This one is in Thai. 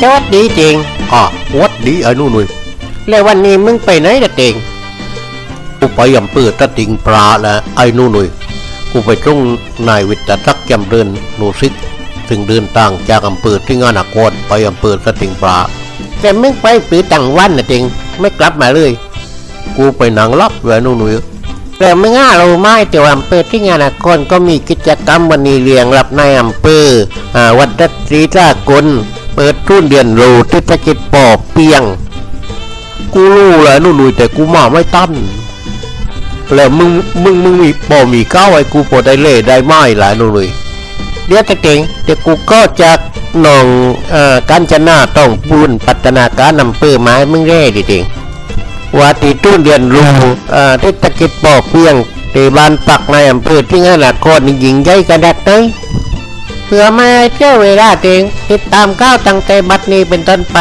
จะวัดดีจริงอะวัดดีไอ้นู่นนุยแล้ววันนี้มึงไปไหนละเต็งกูไปยำเปิดตะติงปลาแล้วไอ้นู่นนุยกูไปตรงนายวิทยาทักษ์จำเดินหนูซิกถึงเดินต่างจากอำเภอที่งานนครไปอำเภอตะติงปลาแต่มึงไปปีตังวันนะเต็งไม่กลับมาเลย กูไปหนังรับไว้นู่นนุยแต่มึงอ่าเราไม่แต่ว่าอำเภอที่งานนครก็มีกิจกรรมวันนี้เรียงรับในอำเภออ่าวัดดัตรีสากลเปิดทุนเรียนรู้เทศกิจปอกเปียง กูรู้แหละนู่นนุยแต่กูมาไม่ตั้นแล้วมึงมึงมึงมีปอมีก้าวไอ้กูพอได้เล่ได้ไม้หลายนู่นนุยเดี๋ยวจะเก่งเดี๋ยวกูก็จะนองเอ่อการจนาต้องปูนพัฒนาการอำเภอไม้มึงแร่ดิเก่งว่าตีตุ้นเรียนรู้เอ่อเทศกิจปอกเปียงตีบ้านปักในอำเภอที่งานนคนี่ยิงใหญ่กระดักเลย เพื่อไม่ให้เที่ยวเวลาเองติดตามก้าวตั้งแต่บัดนี้เป็นต้นไป